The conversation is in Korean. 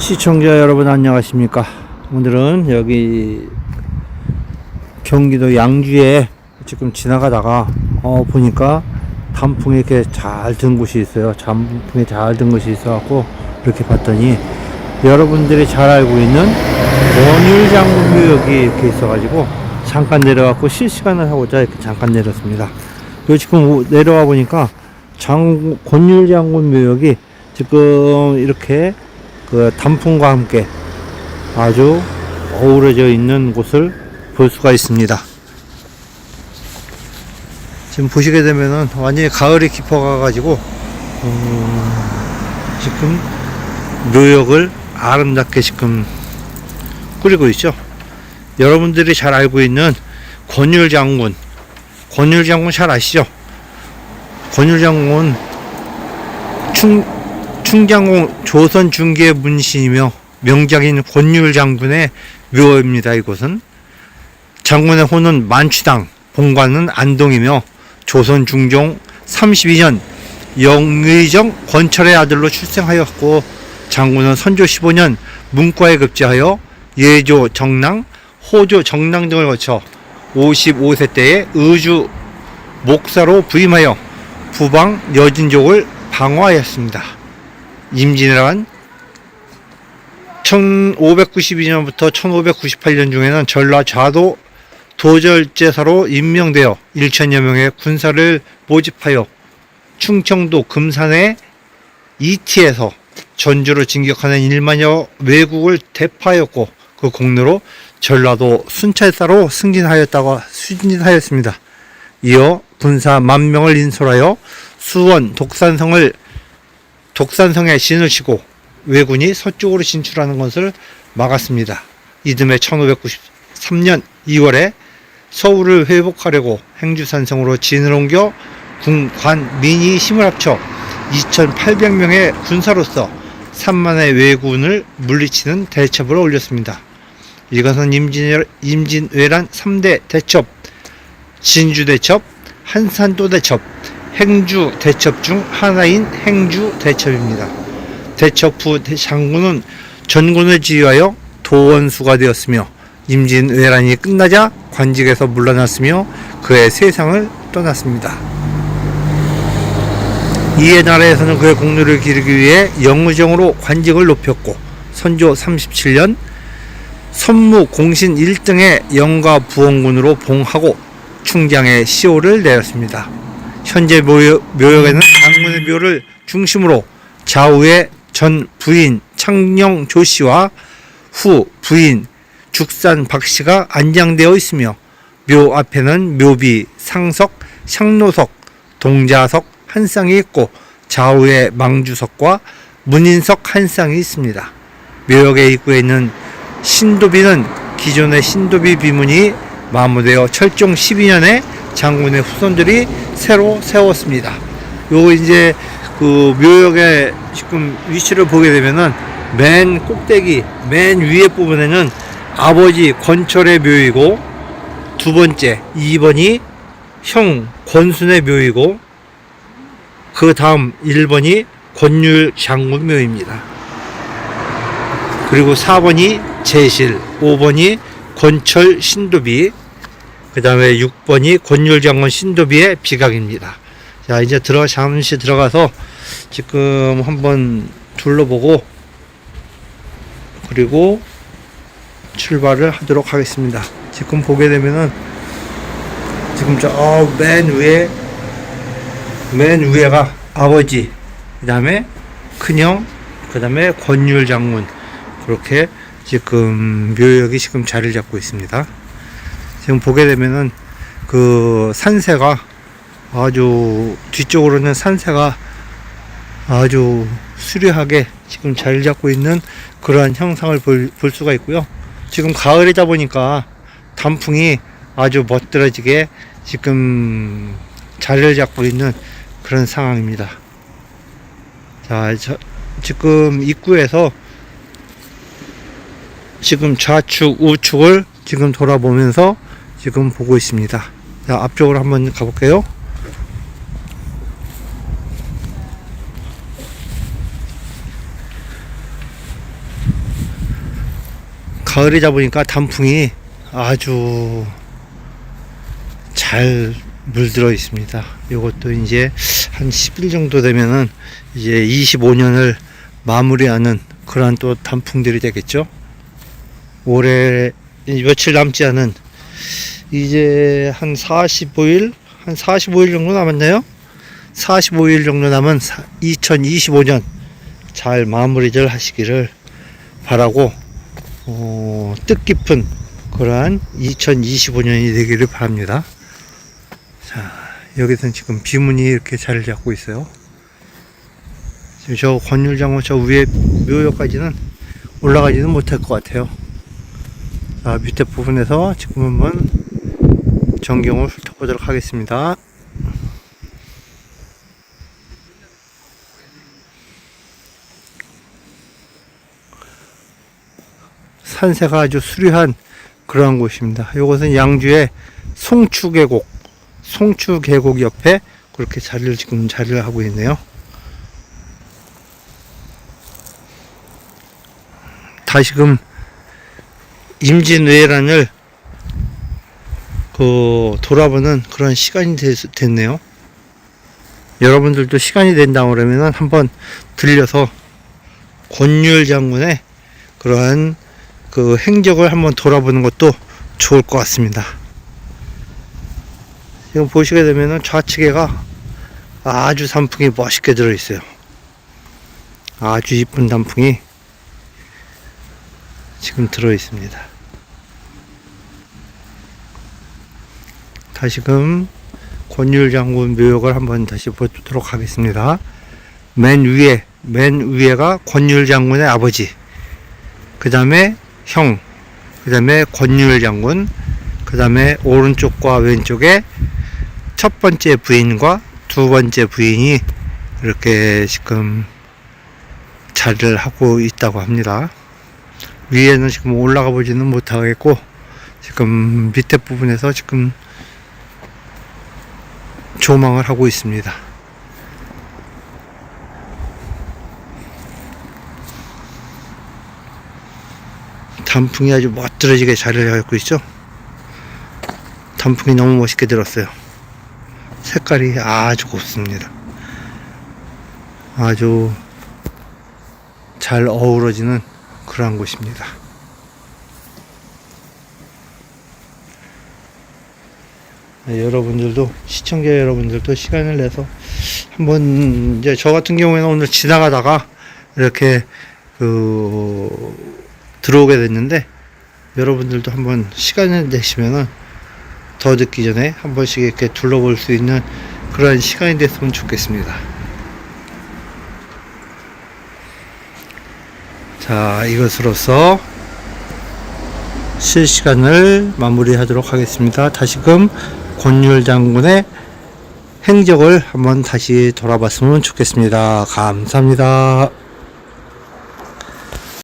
시청자 여러분 안녕하십니까? 오늘은 여기 경기도 양주에 지금 지나가다가 어 보니까 단풍이 이렇게 잘 든 곳이 있어요. 단풍이 잘 든 곳이 있어 갖고 이렇게 봤더니 여러분들이 잘 알고 있는 원율장군묘역이 이렇게 있어 가지고 잠깐 내려갖고 실시간을 하고자 이렇게 잠깐 내렸습니다. 요 지금 오- 내려와 보니까 장 권율장군묘역이 지금 이렇게 그 단풍과 함께 아주 어우러져 있는 곳을 볼 수가 있습니다. 지금 보시게 되면은 완전히 가을이 깊어가 가지고 음, 지금 묘역을 아름답게 지금 꾸리고 있죠. 여러분들이 잘 알고 있는 권율 장군, 권율 장군 잘 아시죠? 권율 장군 충 충장공 조선 중기의 문신이며 명작인 권율 장군의 묘입니다. 이곳은 장군의 호는 만취당, 본관은 안동이며 조선 중종 32년 영의정 권철의 아들로 출생하였고 장군은 선조 15년 문과에 급제하여 예조 정랑, 호조 정랑 등을 거쳐 55세 때에 의주 목사로 부임하여 부방 여진족을 방어하였습니다. 임진왜란 1592년부터 1598년 중에는 전라 좌도 도절제사로 임명되어 1천여 명의 군사를 모집하여 충청도 금산의 이티에서 전주로 진격하는 1만여 왜국을 대파하였고 그 공로로 전라도 순찰사로 승진하였다고 승진하였습니다. 이어 군사 만 명을 인솔하여 수원 독산성을 독산성에 신을 치고 왜군이 서쪽으로 진출하는 것을 막았습니다. 이듬해 1593년 2월에 서울을 회복하려고 행주산성으로 진을 옮겨 군관 민이 힘을 합쳐 2,800명의 군사로서 3만의 왜군을 물리치는 대첩을 올렸습니다. 이것은 임진, 임진왜란 3대 대첩, 진주 대첩, 한산도 대첩, 행주 대첩 중 하나인 행주 대첩입니다. 대첩 후 대- 장군은 전군을 지휘하여 도원수가 되었으며 임진왜란이 끝나자 관직에서 물러났으며 그의 세상을 떠났습니다. 이에 나라에서는 그의 공로를 기리기 위해 영의정으로 관직을 높였고 선조 37년 선무 공신 1등의 영가 부원군으로 봉하고 충장에 시호를 내렸습니다. 현재 묘역, 묘역에는 장군의 묘를 중심으로 좌우에 전 부인 창녕 조 씨와 후 부인 죽산 박 씨가 안장되어 있으며 묘 앞에는 묘비, 상석, 향로석, 동자석 한 쌍이 있고 좌우에 망주석과 문인석 한 쌍이 있습니다. 묘역의 입구에 있는 신도비는 기존의 신도비 비문이 마무되어 철종 12년에 장군의 후손들이 새로 세웠습니다. 요 이제 그 묘역의 지금 위치를 보게 되면은 맨 꼭대기 맨 위에 부분에는 아버지 권철의 묘이고 두 번째 2번이 형 권순의 묘이고 그 다음 1번이 권율 장군 묘입니다. 그리고 4번이 제실, 5번이 권철 신도비, 그 다음에 6번이 권율 장군 신도비의 비각입니다. 자, 이제 들어, 잠시 들어가서 지금 한번 둘러보고, 그리고 출발을 하도록 하겠습니다. 지금 보게 되면은, 지금 저맨 위에, 맨 위에가 아버지, 그 다음에 큰형, 그 다음에 권율 장군, 그렇게 지금 묘역이 지금 자리를 잡고 있습니다. 지금 보게 되면은 그 산세가 아주 뒤쪽으로는 산세가 아주 수려하게 지금 자리를 잡고 있는 그러한 형상을 볼, 볼 수가 있고요. 지금 가을이다 보니까 단풍이 아주 멋들어지게 지금 자리를 잡고 있는 그런 상황입니다. 자, 저, 지금 입구에서 지금 좌측 우측을 지금 돌아보면서 지금 보고 있습니다. 자, 앞쪽으로 한번 가볼게요. 가을이다 보니까 단풍이 아주 잘 물들어 있습니다. 이것도 이제 한 10일 정도 되면은 이제 25년을 마무리하는 그러한 또 단풍들이 되겠죠. 올해 며칠 남지 않은 이제 한 45일, 한 45일 정도 남았나요? 45일 정도 남은 2025년 잘 마무리를 하시기를 바라고 어, 뜻깊은 그러한 2025년이 되기를 바랍니다. 자, 여기서는 지금 비문이 이렇게 자리를 잡고 있어요. 지금 저 권율장어 저 위에 묘역까지는 올라가지는 못할 것 같아요. 자, 밑에 부분에서 지금 한번 전경을 훑어보도록 하겠습니다. 산세가 아주 수려한 그러한 곳입니다. 이것은 양주의 송추 계곡, 송추 계곡 옆에 그렇게 자리를 지금 자리를 하고 있네요. 다시금 임진왜란을 그 돌아보는 그런 시간이 됐, 됐네요. 여러분들도 시간이 된다 그러면은 한번 들려서 권율 장군의 그러한 그 행적을 한번 돌아보는 것도 좋을 것 같습니다. 지금 보시게 되면은 좌측에가 아주 단풍이 멋있게 들어 있어요. 아주 이쁜 단풍이 지금 들어 있습니다. 다시금 권율 장군 묘역을 한번 다시 보도록 하겠습니다. 맨 위에 맨 위에가 권율 장군의 아버지. 그 다음에 형, 그 다음에 권율 장군, 그 다음에 오른쪽과 왼쪽에 첫 번째 부인과 두 번째 부인이 이렇게 지금 자리를 하고 있다고 합니다. 위에는 지금 올라가 보지는 못하겠고, 지금 밑에 부분에서 지금 조망을 하고 있습니다. 단풍이 아주 멋들어지게 자리를 잡고 있죠. 단풍이 너무 멋있게 들었어요. 색깔이 아주 곱습니다. 아주 잘 어우러지는 그러한 곳입니다. 여러분들도 시청자 여러분들도 시간을 내서 한번 이제 저 같은 경우에는 오늘 지나가다가 이렇게 그 들어오게 됐는데 여러분들도 한번 시간을 내시면은 더 늦기 전에 한 번씩 이렇게 둘러볼 수 있는 그런 시간이 됐으면 좋겠습니다. 자, 이것으로서 실시간을 마무리하도록 하겠습니다. 다시금 권율 장군의 행적을 한번 다시 돌아봤으면 좋겠습니다. 감사합니다.